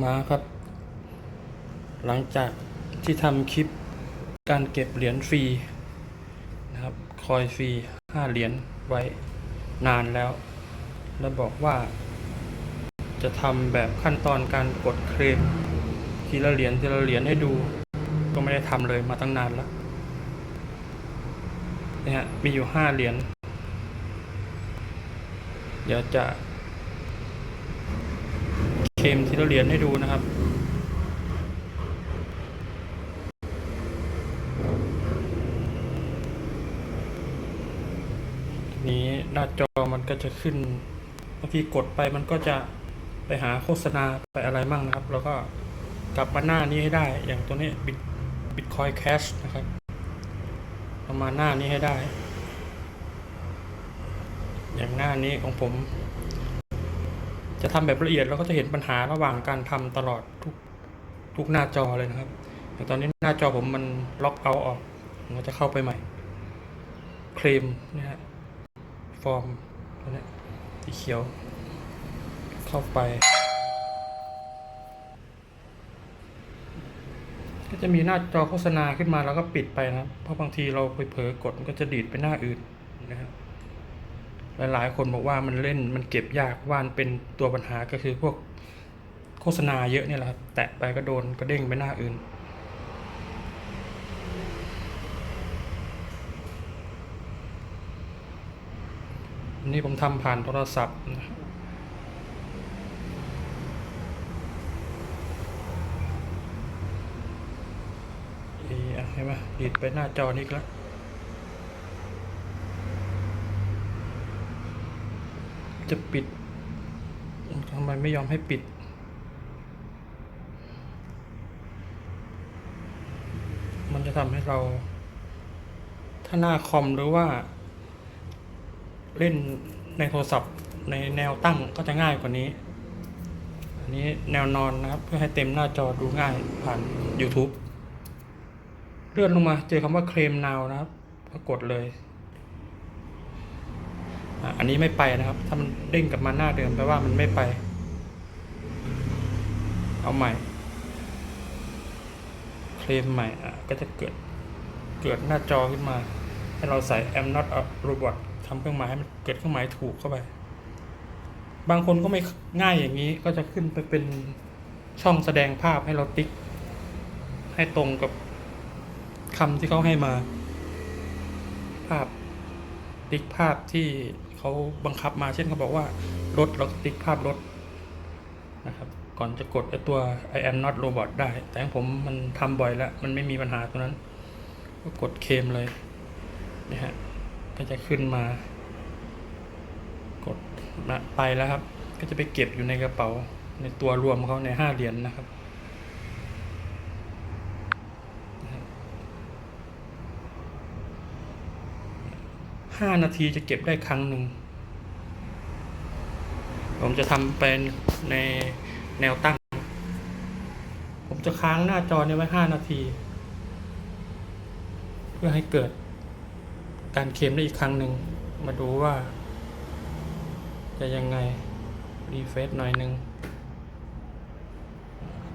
มาครับ หลังจากที่ทำคลิปการเก็บเหรียญฟรีนะครับคอยฟรีห้าเหรียญไว้นานแล้ว แล้วบอกว่า จะทำแบบขั้นตอนการกดเคลมทีละเหรียญทีละเหรียญให้ดู ก็ไม่ได้ทำเลยมาตั้งนานแล้วเนี่ยฮะมีอยู่ห้าเหรียญเดี๋ยวจะ เคลมทีละเหรียญให้ดูนะครับนี้หน้าจอมันก็จะขึ้นบางทีกดไปมันก็จะไปหาโฆษณาไปอะไรมั่งนะครับ แล้วก็กลับมาหน้านี้ให้ได้ อย่างตัวนี้บิตบิตคอยแคชนะครับเอามาหน้านี้ให้ได้ อย่างหน้านี้ของผม จะทำแบบละเอียดเราก็จะเห็นปัญหาระหว่างการทำตลอดทุกทุกหน้าจอเลยนะครับอย่างตอนนี้หน้าจอผมมันล็อกเอาออกผมก็จะเข้าไปใหม่ เคลมนะฮะฟอร์มตัวนี้สีเขียว เข้าไป ก็จะมีหน้าจอโฆษณาขึ้นมาแล้วก็ปิดไปนะครับเพราะบางทีเราไปเผลอกดมันก็จะดีดไปหน้าอื่นนะครับ หลายๆ คนบอกว่ามันเล่นมันเก็บยากว่านเป็นตัวปัญหาก็คือพวกโฆษณาเยอะเนี่ยแหละครับ แตะไปก็โดนก็เด้งไปหน้าอื่นนนี้ผมทำผ่านโทรศัพท์นะครับเห็นไหมดีดไปหน้าจอนี้อีกแล้ว จะปิดทำไมไม่ยอมให้ปิด มันจะทำให้เรา ถ้าหน้าคอมหรือว่า เล่นในโทรศัพท์ในแนวตั้งก็จะง่ายกว่านี้ อันนี้แนวนอนนะครับ เพื่อให้เต็มหน้าจอดูง่ายผ่าน YouTube เลื่อนลงมาเจอคำว่าเคลม now นะครับก็กดเลย อันนี้ไม่ไปนะครับ ถ้ามันเด้งกลับมาหน้าเดิมแปลว่ามันไม่ไป เอาใหม่ เคลมใหม่อะก็จะเกิดเกิดหน้าจอขึ้นมา ให้เราใส่ am not a robot ทำเครื่องหมายให้มันเกิดเครื่องหมายถูกเข้าไป บางคนก็ไม่ง่ายอย่างนี้ก็จะขึ้นไปเป็นช่องแสดงภาพให้เราติ๊ก ให้ตรงกับคำที่เขาให้มา ภาพติ๊กภาพที่ เขาบังคับมาเช่นเขาบอกว่า รถเราก็ติ๊กภาพรถนะครับ ก่อนจะกดไอตัว I am not robot ได้ แต่ของผมมันทำบ่อยแล้ว มันไม่มีปัญหาตรงนั้น ก็กดเคมเลยนะฮะก็จะขึ้นมา กดไปแล้วครับ ก็จะไปเก็บอยู่ในกระเป๋าในตัวรวมเขาในห้าเหรียญนนะครับ ห้านาทีจะเก็บได้ครั้งหนึ่ง ผมจะทำเป็นในแนวตั้ง ผมจะค้างหน้าจอนี้ไว้ห้านาที เพื่อให้เกิดการเคลมได้อีกครั้งหนึ่ง มาดูว่า จะยังไง รีเฟซหน่อยหนึ่ง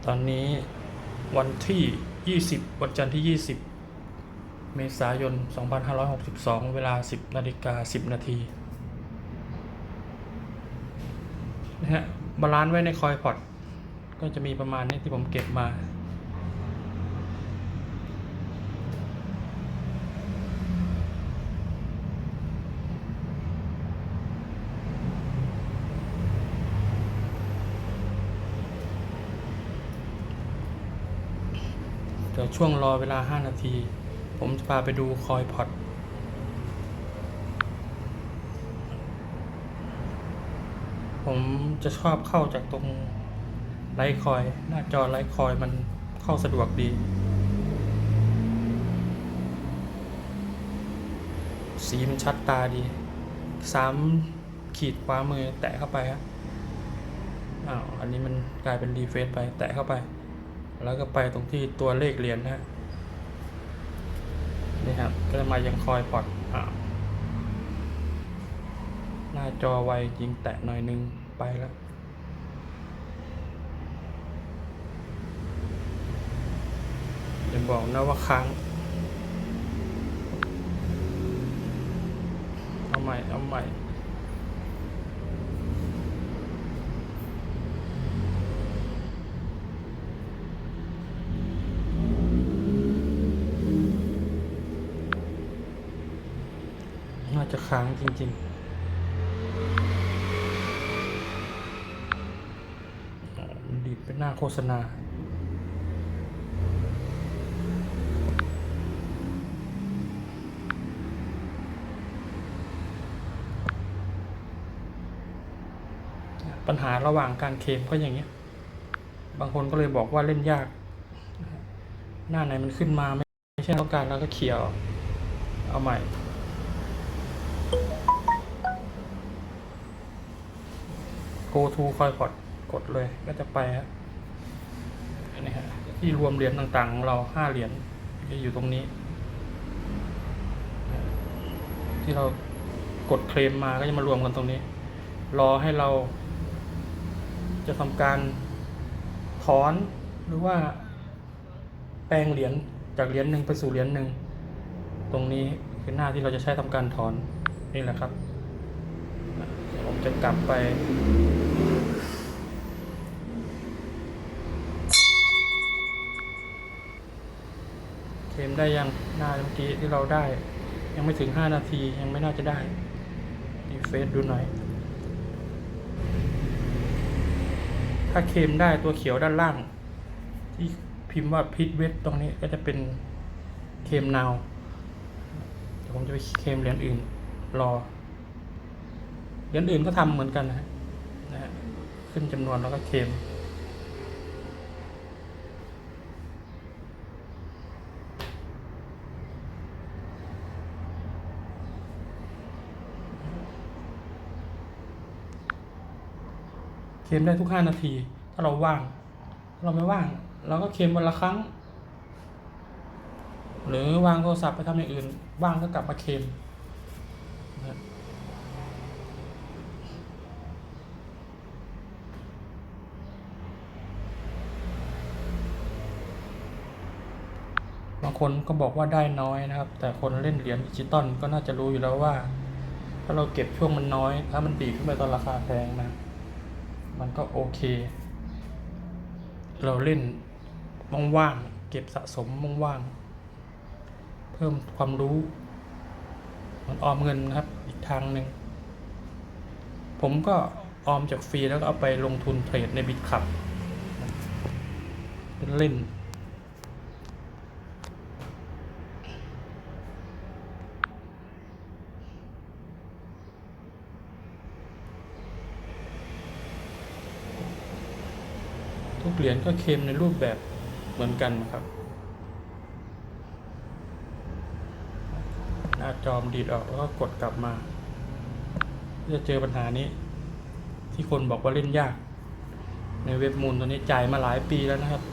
ตอนนี้วันที่ 20 วันจันทร์ที่ 20 เมษายน 2562 เวลา 10นาฬิกา10 นาทีนะฮะบาลานซ์ไว้ในคอยพอตก็จะมีประมาณนี้ที่ผมเก็บมาเดี๋ยวช่วงรอเวลา 5 นาที ผมจะพาไปดูคอยพอตผมจะชอบเข้าจากตรงไลท์คอย หน้าจอไลท์คอยมันเข้าสะดวกดี สีมันชัดตาดีสามขีดขวามือแตะเข้าไปครับอ้าวอันนี้มันกลายเป็นรีเฟซไป แตะเข้าไป แล้วก็ไปตรงที่ตัวเลขเหรียญนะฮะ นี่ครับ ก็จะมายังคอยปอดหน้าจอไวยิงแตะหน่อยนึงไปแล้วอย่าบอกนะว่าค้างเอาใหม่ เอาใหม่ น่าจะค้างจริง ๆ ดีดเป็นหน้าโฆษณาปัญหาระหว่างการเคมก็อย่างเงี้ย บางคนก็เลยบอกว่าเล่นยาก หน้าไหนมันขึ้นมาไม่ใช่ต้องการแล้วก็เขียออกเอาใหม่ go to คอยพอดกดเลยก็จะไปฮะอันนี้ฮะที่รวมเหรียญต่างๆของเราห้าเหรียญจะอยู่ตรงนี้ ที่เรากดเคลมมาก็จะมารวมกันตรงนี้ รอให้เราจะทำการถอนหรือว่าแปลงเหรียญจากเหรียญหนึ่งไปสู่เหรียญหนึ่งตรงนี้คือหน้าที่เราจะใช้ทำการถอนนี่แหละครับเดี๋ยวผมจะกลับไป เคลมได้ยังหน้าเมื่อกี้ที่เราได้ ยังไม่ถึง 5 นาทียังไม่น่าจะได้ดีเฟซดูหน่อย ถ้าเคลมได้ตัวเขียวด้านล่าง ที่พิมพ์ว่าพิทเวทตรงนี้ก็จะเป็นเคลมนาวเดี๋ยวผมจะไปเคลมเหรียญอื่น รอเหรียญอื่นก็ทำเหมือนกันนะฮะขึ้นจำนวนแล้วก็เคลม เคลมได้ทุกห้านาที ถ้าเราว่าง เราไม่ว่าง เราก็เคลมวันละครั้ง หรือวางโทรศัพท์ไปทำอย่างอื่น ว่างก็กลับมาเคลมบางคนก็บอกว่าได้น้อยนะครับ แต่คนเล่นเหรียญดิจิตอลก็น่าจะรู้อยู่แล้วว่า ถ้าเราเก็บช่วงมันน้อย ถ้ามันดีขึ้นไปตอนราคาแพงนะ มันก็โอเค เราเล่นว่างๆเก็บสะสมว่างๆเพิ่มความรู้มันออมเงินนะครับอีกทางหนึ่งผมก็ออมจากฟรีแล้วก็เอาไปลงทุนเทรดในบิตคับเป็นเล่น ทุกเหรียญก็เคลมในรูปแบบเหมือนกันนะครับ หน้าจอมดีดออกแล้วก็กดกลับมา จะเจอปัญหานี้ ที่คนบอกว่าเล่นยาก ในเว็บมูลตัวนี้จ่ายมาหลายปีแล้วนะครับ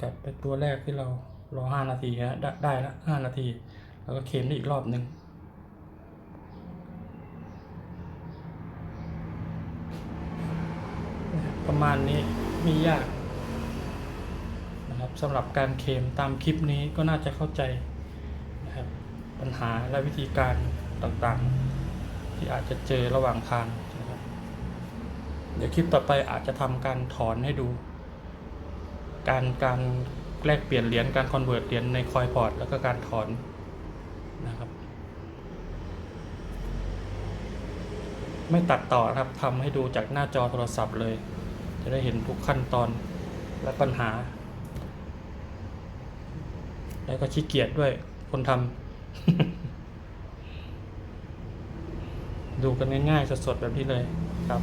กลับไปตัวแรกที่เรารอห้านาทีฮะได้ได้ละห้านาที แล้วก็เคลมได้อีกรอบหนึ่ง ประมาณนี้ไม่ยากนะครับสำหรับการเคมตามคลิปนี้ก็น่าจะเข้าใจนะครับปัญหาและวิธีการต่างๆ ที่อาจจะเจอระหว่างทางนะครับเดี๋ยวคลิปต่อไปอาจจะทำการถอนให้ดู การการแลกเปลี่ยนเหรียญการคอนเวิร์ตเหรียญในคอยพอร์ตแล้วก็การถอนนะครับ ไม่ตัดต่อนะครับทำให้ดูจากหน้าจอโทรศัพท์เลย จะได้เห็นทุกขั้นตอนและปัญหา แล้วก็ขี้เกียจด้วยคนทำดูกันง่ายๆสดๆแบบนี้เลยครับ